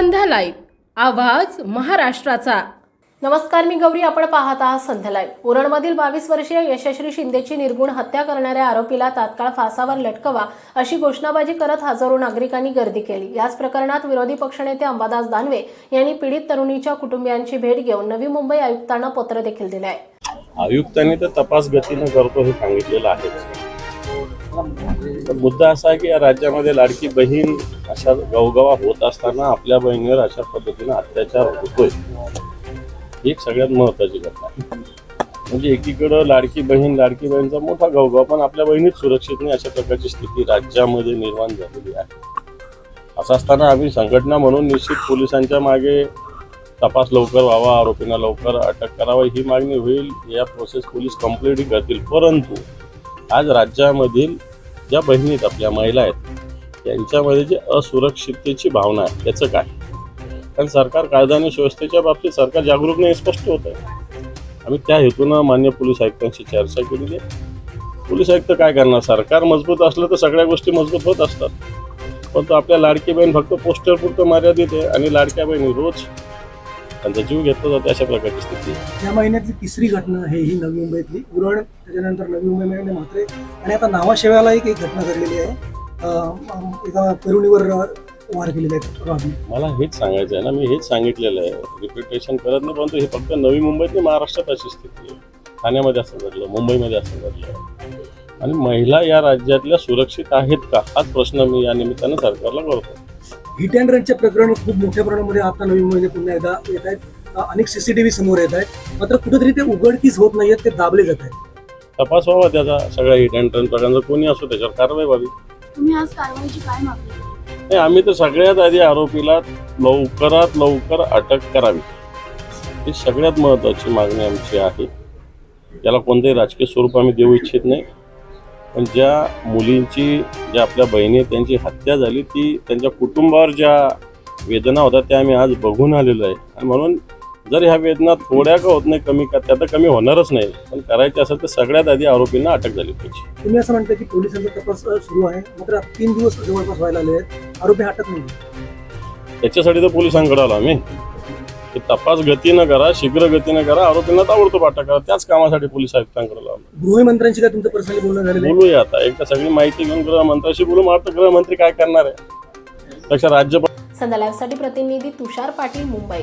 संध्या live आवाज महाराष्ट्राचा. नमस्कार मी गौरी. आपण पाहत आहात संध्या लाईव्ह उरणमधील बावीस वर्षीय यशस्वी शिंदेची निर्गुण हत्या करणाऱ्या आरोपीला तात्काळ फासावर लटकवा अशी घोषणाबाजी करत हजारो नागरिकांनी गर्दी केली. याच प्रकरणात विरोधी पक्षनेते अंबादास दानवे यांनी पीडित तरुणीच्या कुटुंबियांची भेट घेऊन नवी मुंबई आयुक्तांना पत्र देखील दिले आहे. आयुक्तांनी तर तपास गतीनं करतो हे सांगितलेलं तर मुद्दा असा आहे की या राज्यामध्ये लाडकी बहीण अशा गवगवा होत असताना आपल्या बहिणीवर अशा पद्धतीनं अत्याचार होतोय. ही एक सगळ्यात महत्वाची घटना म्हणजे एकीकडं लाडकी बहीण लाडकी बहीणचा मोठा गवगवा पण आपल्या बहिणीच सुरक्षित नाही अशा प्रकारची स्थिती राज्यामध्ये निर्माण झालेली आहे. असं असताना आम्ही संघटना म्हणून निश्चित पोलिसांच्या मागे तपास लवकर व्हावा आरोपींना लवकर अटक करावी ही मागणी होईल. या प्रोसेस पोलीस कंप्लीटही करतील. परंतु आज राज्यामधील ज्या बहिणीत आपल्या महिला आहेत यांच्यामध्ये जी असुरक्षिततेची भावना आहे त्याचं काय? कारण सरकार कायदा आणि सुव्यवस्थेच्या बाबतीत सरकार जागरूक नाही स्पष्ट होत आहे. आम्ही त्या हेतूनं मान्य पोलीस आयुक्तांशी चर्चा केलेली आहे. पोलीस आयुक्त काय करणार? सरकार मजबूत असलं तर सगळ्या गोष्टी मजबूत होत असतात. परंतु आपल्या लाडकी बहीण फक्त पोस्टर पुरतं मर्यादित आहे आणि लाडक्या बहिणी रोज त्यांचा जीव घेतला जातो अशा प्रकारची स्थिती या महिन्यातली तिसरी घटना आहे ही नवी मुंबईतली. उरण त्याच्यानंतर नवी मुंबईमध्ये म्हात्रे आणि आता नावाशेव्याला एक घटना घडलेली आहे. एका तरुणीवर वार केलेले आहेत मला हेच सांगायचं आहे ना मी हेच सांगितलेलं आहे. रिपिटेशन करत नाही परंतु हे फक्त नवी मुंबईत नाही महाराष्ट्रात अशी स्थिती आहे. ठाण्यामध्ये असं घडलं मुंबईमध्ये असं घडलं. आणि महिला या राज्यातल्या सुरक्षित आहेत का? हाच प्रश्न मी या निमित्तानं सरकारला करतो. हिट अँड रनच्या प्रकरण खूप मोठ्या प्रमाणामध्ये आता नवी मुंबईमध्ये पुन्हा एकदा येत आहेत. अनेक सीसीटीव्ही समोर येत आहेत. मात्र कुठेतरी ते उघडकीस होत नाहीयेत ते दाबले जात आहेत. तपास व्हावा त्याचा सगळ्या हिट अँड रन प्रकारांचा कोणी असो त्याच्यावर कारवाई व्हावी. तुम्ही आज कारवाईची काय मागणी नाही आम्ही तर सगळ्यात आधी आरोपीला लवकरात लवकर अटक करावी. ही सगळ्यात महत्त्वाची मागणी आमची आहे. याला कोणतंही राजकीय स्वरूप आम्ही देऊ इच्छित नाही. पण ज्या मुलींची ज्या आपल्या बहिणी त्यांची हत्या झाली ती त्यांच्या कुटुंबावर ज्या वेदना होत्या त्या आम्ही आज बघून आलेलो आहे. आणि म्हणून जर ह्या वेदना थोड्या का होत नाही कमी का त्या तर कमी होणारच नाही. पण करायचे असेल तर सगळ्यात आधी आरोपींना अटक झाली पाहिजे. तुम्ही असं म्हणता की पोलिसांचा तपास सुरू आहे मात्र तीन दिवस जवळपास व्हायला आले आहेत. आरोपी हटत नाही. त्याच्यासाठी तर पोलिसांकडे आलो आम्ही. की तपास गतीनं करा शीघ्र गतीनं करा आरोपींना ताबडतोब अटक करा. त्याच कामासाठी पोलीस आयुक्तांकडे आलो गृहमंत्र्यांशी काय तुमचं पर्सनली बोलणं आहे? बोलूया आता. एकदा सगळी माहिती घेऊन गृहमंत्र्याशी बोलू. मग आता गृहमंत्री काय करणार आहे? त्याच्या राज्यपाल लाईव्हसाठी प्रतिनिधी तुषार पाटील मुंबई.